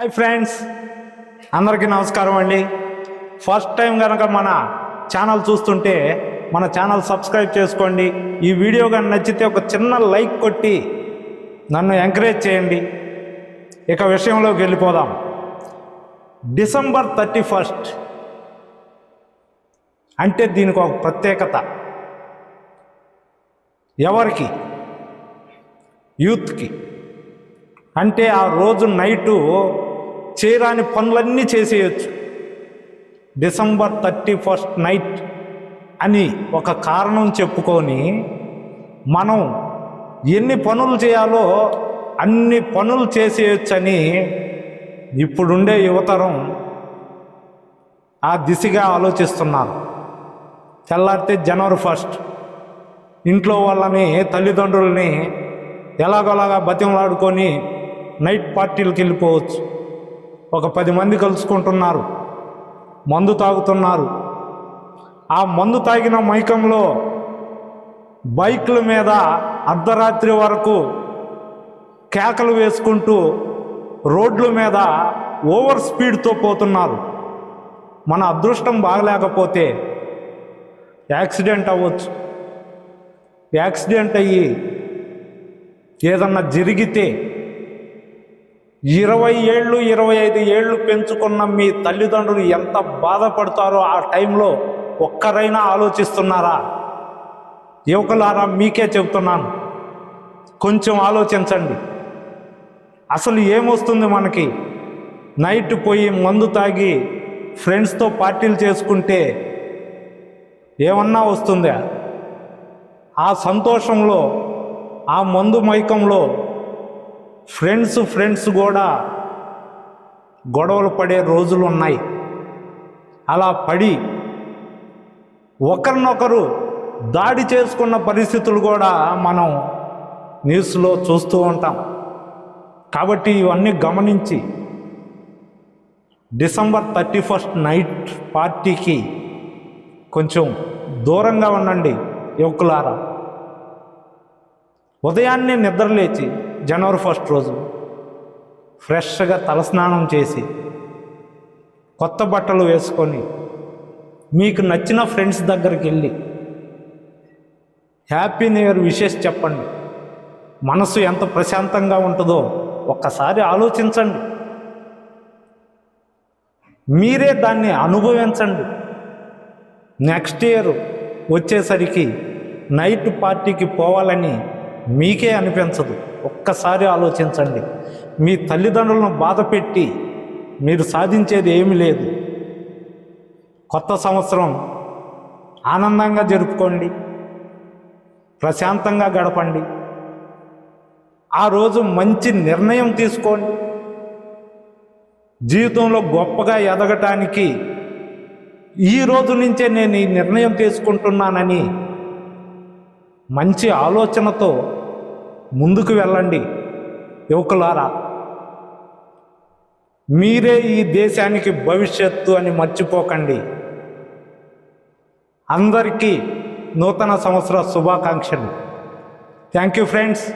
Hi friends అందరికీ నమస్కారం అండి. ఫస్ట్ టైం కనుక మన ఛానల్ చూస్తుంటే మన ఛానల్ సబ్స్క్రైబ్ చేసుకోండి. ఈ వీడియో కానీ నచ్చితే ఒక చిన్న లైక్ కొట్టి నన్ను ఎంకరేజ్ చేయండి. ఇక విషయంలోకి వెళ్ళిపోదాం. డిసెంబర్ థర్టీ ఫస్ట్ అంటే దీనికి ఒక ప్రత్యేకత. ఎవరికి? యూత్కి అంటే ఆ రోజు నైటు చేయరాని పనులన్నీ చేసేయచ్చు. డిసెంబర్ థర్టీ ఫస్ట్ నైట్ అని ఒక కారణం చెప్పుకొని మనం ఎన్ని పనులు చేయాలో అన్ని పనులు చేసేయొచ్చని ఇప్పుడుండే యువతరం ఆ దిశగా ఆలోచిస్తున్నారు. తెల్లారితే జనవరి ఫస్ట్ ఇంట్లో వాళ్ళని తల్లిదండ్రుల్ని ఎలాగోలాగా బతిమలాడుకొని నైట్ పార్టీలకు వెళ్ళిపోవచ్చు. ఒక పది మంది కలుసుకుంటున్నారు. మందు తాగుతున్నారు. ఆ మందు తాగిన మైకంలో బైక్ల మీద అర్ధరాత్రి వరకు కేకలు వేసుకుంటూ రోడ్ల మీద ఓవర్ స్పీడ్తో పోతున్నారు. మన అదృష్టం బాగలేకపోతే యాక్సిడెంట్ అవ్వచ్చు. యాక్సిడెంట్ అయ్యి ఏదన్నా జరిగితే ఇరవై ఏళ్ళు ఇరవై ఐదు ఏళ్ళు పెంచుకున్న మీ తల్లిదండ్రులు ఎంత బాధపడతారో ఆ టైంలో ఒక్కరైనా ఆలోచిస్తున్నారా? యువకులారా మీకే చెబుతున్నాను. కొంచెం ఆలోచించండి. అసలు ఏమొస్తుంది మనకి? నైట్ పోయి మందు తాగి ఫ్రెండ్స్తో పార్టీలు చేసుకుంటే ఏమన్నా వస్తుందా? ఆ సంతోషంలో ఆ మందు మైకంలో ఫ్రెండ్స్ ఫ్రెండ్స్ కూడా గొడవలు పడే రోజులు ఉన్నాయి అలా పడి ఒకరినొకరు దాడి చేసుకున్న పరిస్థితులు కూడా మనం న్యూస్లో చూస్తూ ఉంటాం. కాబట్టి ఇవన్నీ గమనించి డిసెంబర్ థర్టీ ఫస్ట్ నైట్ పార్టీకి కొంచెం దూరంగా ఉండండి యువకులారా. ఉదయాన్నే నిద్రలేచి జనవరి ఫస్ట్ రోజు ఫ్రెష్గా తలస్నానం చేసి కొత్త బట్టలు వేసుకొని మీకు నచ్చిన ఫ్రెండ్స్ దగ్గరికి వెళ్ళి హ్యాపీ న్యూ ఇయర్ విషెస్ చెప్పండి. మనసు ఎంత ప్రశాంతంగా ఉంటుందో ఒక్కసారి ఆలోచించండి. మీరే దాన్ని అనుభవించండి. నెక్స్ట్ ఇయర్ వచ్చేసరికి నైట్ పార్టీకి పోవాలని మీకే అనిపించదు. ఒక్కసారి ఆలోచించండి. మీ తల్లిదండ్రులను బాధ పెట్టి మీరు సాధించేది ఏమీ లేదు. కొత్త సంవత్సరం ఆనందంగా జరుపుకోండి. ప్రశాంతంగా గడపండి. ఆ రోజు మంచి నిర్ణయం తీసుకోండి. జీవితంలో గొప్పగా ఎదగటానికి ఈ రోజు నుంచే నేను ఈ నిర్ణయం తీసుకుంటున్నానని మంచి ఆలోచనతో ముందుకు వెళ్ళండి. యువకులారా మీరే ఈ దేశానికి భవిష్యత్తు అని మర్చిపోకండి. అందరికీ నూతన సంవత్సర శుభాకాంక్షలు. Thank you friends.